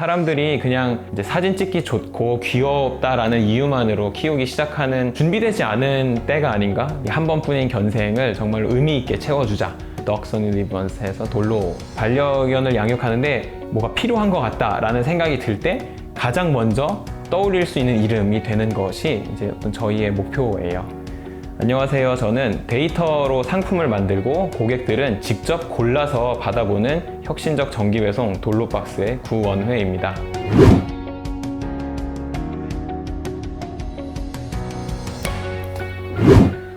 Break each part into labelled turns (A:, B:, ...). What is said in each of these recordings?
A: 사람들이 그냥 이제 사진 찍기 좋고 귀엽다라는 이유만으로 키우기 시작하는 준비되지 않은 때가 아닌가? 이한 번뿐인 견생을 정말 의미 있게 채워주자. 덕선 리번스에서 돌로 반려견을 양육하는데 뭐가 필요한 것 같다라는 생각이 들 때 가장 먼저 떠올릴 수 있는 이름이 되는 것이 이제 어떤 저희의 목표예요. 안녕하세요. 저는 데이터로 상품을 만들고 고객들은 직접 골라서 받아보는 혁신적 정기 배송 돌로박스의 구원회입니다.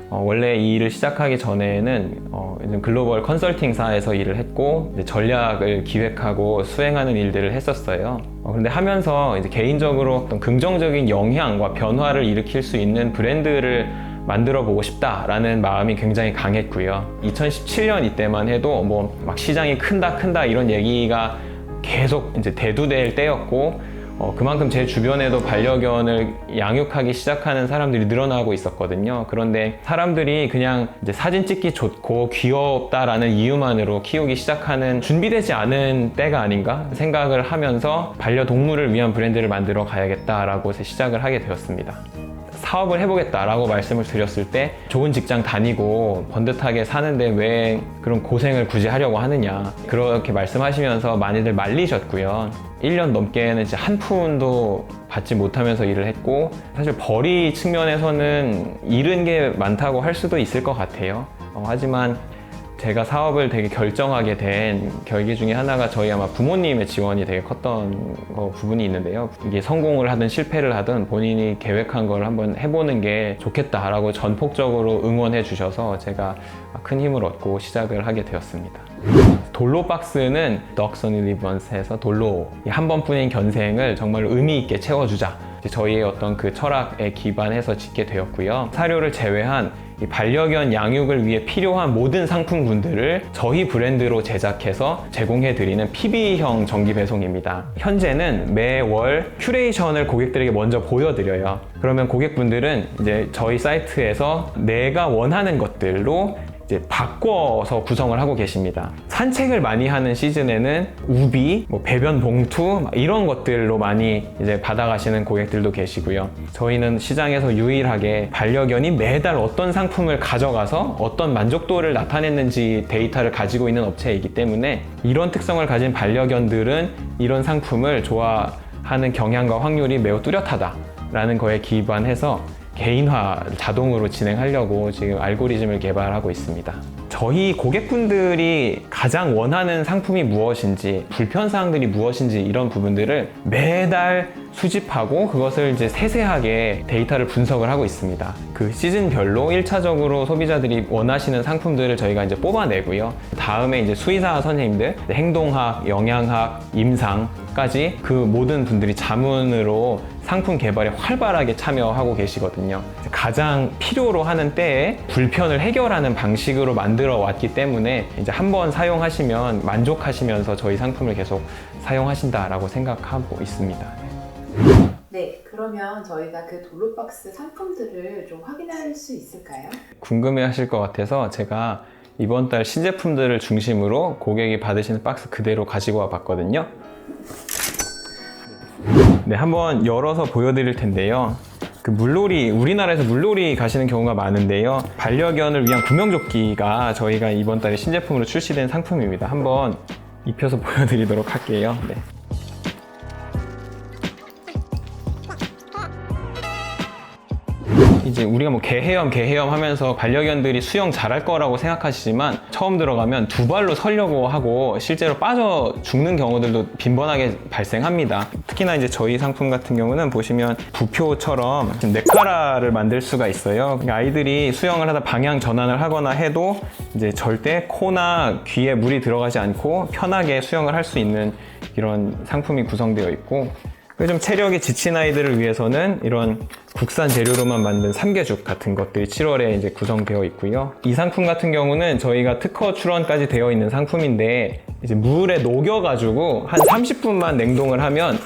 A: 어, 원래 이 일을 시작하기 전에는 어, 글로벌 컨설팅사에서 일을 했고 전략을 기획하고 수행하는 일들을 했었어요. 어, 그런데 하면서 개인적으로 어떤 긍정적인 영향과 변화를 일으킬 수 있는 브랜드를 만들어 보고 싶다라는 마음이 굉장히 강했고요. 2017년 이때만 해도 뭐 막 시장이 큰다 큰다 이런 얘기가 계속 이제 대두될 때였고 어, 그만큼 제 주변에도 반려견을 양육하기 시작하는 사람들이 늘어나고 있었거든요. 그런데 사람들이 그냥 이제 사진 찍기 좋고 귀엽다라는 이유만으로 키우기 시작하는 준비되지 않은 때가 아닌가 생각을 하면서 반려동물을 위한 브랜드를 만들어 가야겠다라고 시작을 하게 되었습니다. 사업을 해보겠다라고 말씀을 드렸을 때 좋은 직장 다니고 번듯하게 사는데 왜 그런 고생을 굳이 하려고 하느냐. 그렇게 말씀하시면서 많이들 말리셨고요. 1년 넘게는 이제 한 푼도 받지 못하면서 일을 했고 사실 벌이 측면에서는 잃은 게 많다고 할 수도 있을 것 같아요. 어, 하지만 제가 사업을 되게 결정하게 된 계기 중에 하나가 저희 아마 부모님의 지원이 되게 컸던 거 부분이 있는데요. 이게 성공을 하든 실패를 하든 본인이 계획한 걸 한번 해보는 게 좋겠다라고 전폭적으로 응원해 주셔서 제가 큰 힘을 얻고 시작을 하게 되었습니다. 돌로 박스는 덕선 리번스에서 돌로 한 번뿐인 견생을 정말 의미 있게 채워주자. 저희의 어떤 그 철학에 기반해서 짓게 되었고요. 사료를 제외한 이 반려견 양육을 위해 필요한 모든 상품군들을 저희 브랜드로 제작해서 제공해드리는 PB형 정기 배송입니다. 현재는 매월 큐레이션을 고객들에게 먼저 보여드려요. 그러면 고객분들은 이제 저희 사이트에서 내가 원하는 것들로 이제 바꿔서 구성을 하고 계십니다. 산책을 많이 하는 시즌에는 우비, 뭐 배변 봉투 막 이런 것들로 많이 이제 받아가시는 고객들도 계시고요. 저희는 시장에서 유일하게 반려견이 매달 어떤 상품을 가져가서 어떤 만족도를 나타냈는지 데이터를 가지고 있는 업체이기 때문에 이런 특성을 가진 반려견들은 이런 상품을 좋아하는 경향과 확률이 매우 뚜렷하다라는 거에 기반해서 개인화 자동으로 진행하려고 지금 알고리즘을 개발하고 있습니다. 저희 고객분들이 가장 원하는 상품이 무엇인지, 불편사항들이 무엇인지 이런 부분들을 매달 수집하고 그것을 이제 세세하게 데이터를 분석을 하고 있습니다. 그 시즌별로 1차적으로 소비자들이 원하시는 상품들을 저희가 이제 뽑아내고요. 다음에 이제 수의사 선생님들, 행동학, 영양학, 임상까지 그 모든 분들이 자문으로 상품 개발에 활발하게 참여하고 계시거든요. 가장 필요로 하는 때에 불편을 해결하는 방식으로 만들어 왔기 때문에 이제 한 번 사용하시면 만족하시면서 저희 상품을 계속 사용하신다라고 생각하고 있습니다.
B: 네, 그러면 저희가 그 돌로박스 상품들을 좀 확인할 수 있을까요?
A: 궁금해 하실 것 같아서 제가 이번 달 신제품들을 중심으로 고객이 받으시는 박스 그대로 가지고 와 봤거든요. 네, 한번 열어서 보여드릴 텐데요. 그 물놀이, 우리나라에서 물놀이 가시는 경우가 많은데요. 반려견을 위한 구명조끼가 저희가 이번 달에 신제품으로 출시된 상품입니다. 한번 입혀서 보여드리도록 할게요. 네. 이제 우리가 뭐 개헤엄 개헤엄 하면서 반려견들이 수영 잘할 거라고 생각하시지만 처음 들어가면 두 발로 서려고 하고 실제로 빠져 죽는 경우들도 빈번하게 발생합니다. 특히나 이제 저희 상품 같은 경우는 보시면 부표처럼 네카라를 만들 수가 있어요. 그러니까 아이들이 수영을 하다 방향 전환을 하거나 해도 이제 절대 코나 귀에 물이 들어가지 않고 편하게 수영을 할 수 있는 이런 상품이 구성되어 있고 좀 체력이 지친 아이들을 위해서는 이런 국산 재료로만 만든 삼계죽 같은 것들이 7월에 이제 구성되어 있고요. 이 상품 같은 경우는 저희가 특허 출원까지 되어 있는 상품인데 이제 물에 녹여가지고 한 30분만 냉동을 하면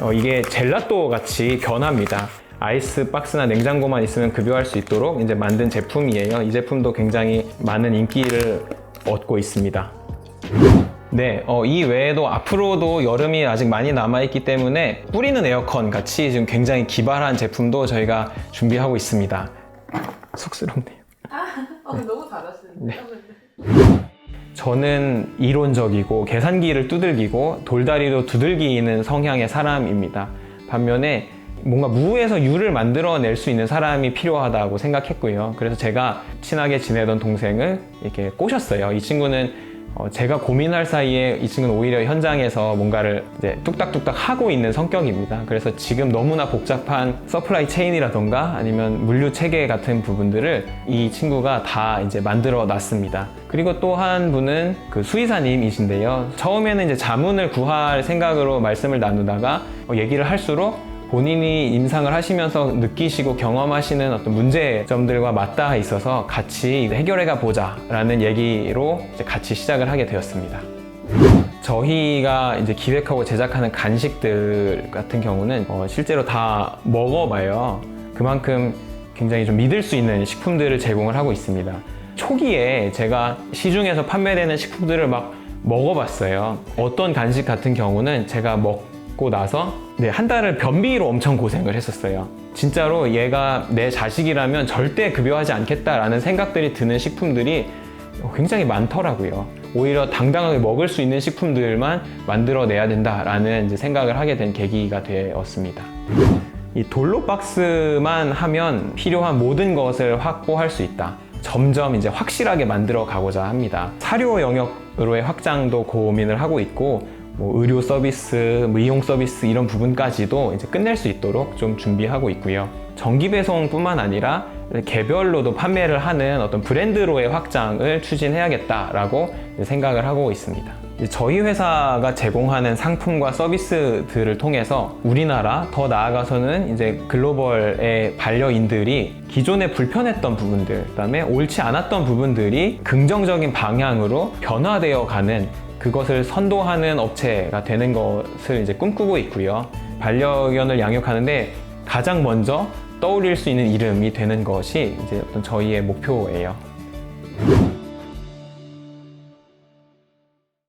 A: 어, 이게 젤라또 같이 변합니다. 아이스 박스나 냉장고만 있으면 급여할 수 있도록 이제 만든 제품이에요. 이 제품도 굉장히 많은 인기를 얻고 있습니다. 네, 어, 이 외에도 앞으로도 여름이 아직 많이 남아있기 때문에 뿌리는 에어컨 같이 지금 굉장히 기발한 제품도 저희가 준비하고 있습니다. 쑥스럽네요.
B: 어, 너무 잘하시는데.
A: 저는 이론적이고 계산기를 두들기고 돌다리도 두들기는 성향의 사람입니다. 반면에 뭔가 무에서 유를 만들어낼 수 있는 사람이 필요하다고 생각했고요. 그래서 제가 친하게 지내던 동생을 이렇게 꼬셨어요. 이 친구는 어, 제가 고민할 사이에 이 친구는 오히려 현장에서 뭔가를 이제 뚝딱뚝딱 하고 있는 성격입니다. 그래서 지금 너무나 복잡한 서플라이 체인이라던가 아니면 물류 체계 같은 부분들을 이 친구가 다 이제 만들어 놨습니다. 그리고 또 한 분은 그 수의사님이신데요. 처음에는 이제 자문을 구할 생각으로 말씀을 나누다가 어, 얘기를 할수록 본인이 임상을 하시면서 느끼시고 경험하시는 어떤 문제점들과 맞닿아 있어서 같이 해결해가 보자라는 얘기로 같이 시작을 하게 되었습니다. 저희가 이제 기획하고 제작하는 간식들 같은 경우는 어, 실제로 다 먹어봐요. 그만큼 굉장히 좀 믿을 수 있는 식품들을 제공을 하고 있습니다. 초기에 제가 시중에서 판매되는 식품들을 막 먹어봤어요. 어떤 간식 같은 경우는 제가 먹고 나서 네, 한 달을 변비로 엄청 고생을 했었어요. 진짜로 얘가 내 자식이라면 절대 급여하지 않겠다라는 생각들이 드는 식품들이 굉장히 많더라고요. 오히려 당당하게 먹을 수 있는 식품들만 만들어내야 된다라는 생각을 하게 된 계기가 되었습니다. 이 돌로 박스만 하면 필요한 모든 것을 확보할 수 있다. 점점 이제 확실하게 만들어 가고자 합니다. 사료 영역으로의 확장도 고민을 하고 있고, 뭐 의료 서비스, 뭐 이용 서비스 이런 부분까지도 이제 끝낼 수 있도록 좀 준비하고 있고요. 정기 배송뿐만 아니라 개별로도 판매를 하는 어떤 브랜드로의 확장을 추진해야겠다라고 생각을 하고 있습니다. 저희 회사가 제공하는 상품과 서비스들을 통해서 우리나라 더 나아가서는 이제 글로벌의 반려인들이 기존에 불편했던 부분들, 그다음에 옳지 않았던 부분들이 긍정적인 방향으로 변화되어 가는 그것을 선도하는 업체가 되는 것을 이제 꿈꾸고 있고요. 반려견을 양육하는데 가장 먼저 떠올릴 수 있는 이름이 되는 것이 이제 어떤 저희의 목표예요.